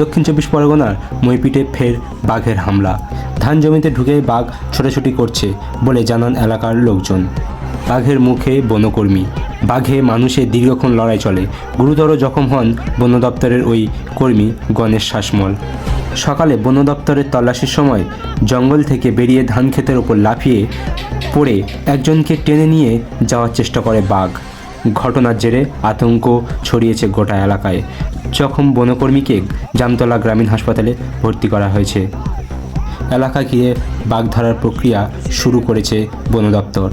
দক্ষিণ চব্বিশ পরগনার মইপিটে ফের বাঘের হামলা। ধান জমিতে ঢুকে বাঘ ছোটাছুটি করছে বলে জানান এলাকার লোকজন। বাঘের মুখে বনকর্মী। বাঘে মানুষের দীর্ঘক্ষণ লড়াই চলে। গুরুতর জখম হন বন দপ্তরের ওই কর্মী গণেশ শাসমল। সকালে বন দপ্তরের তল্লাশির সময় জঙ্গল থেকে বেরিয়ে ধান ক্ষেতের ওপর লাফিয়ে পড়ে একজনকে টেনে নিয়ে যাওয়ার চেষ্টা করে বাঘ। ঘটনার জেরে আতঙ্ক ছড়িয়েছে গোটা এলাকায়। জখম বনকর্মীকে জামতলা গ্রামীণ হাসপাতালে ভর্তি করা হয়েছে। এলাকা ঘিরে বাঘ ধরার প্রক্রিয়া শুরু করেছে বন দপ্তর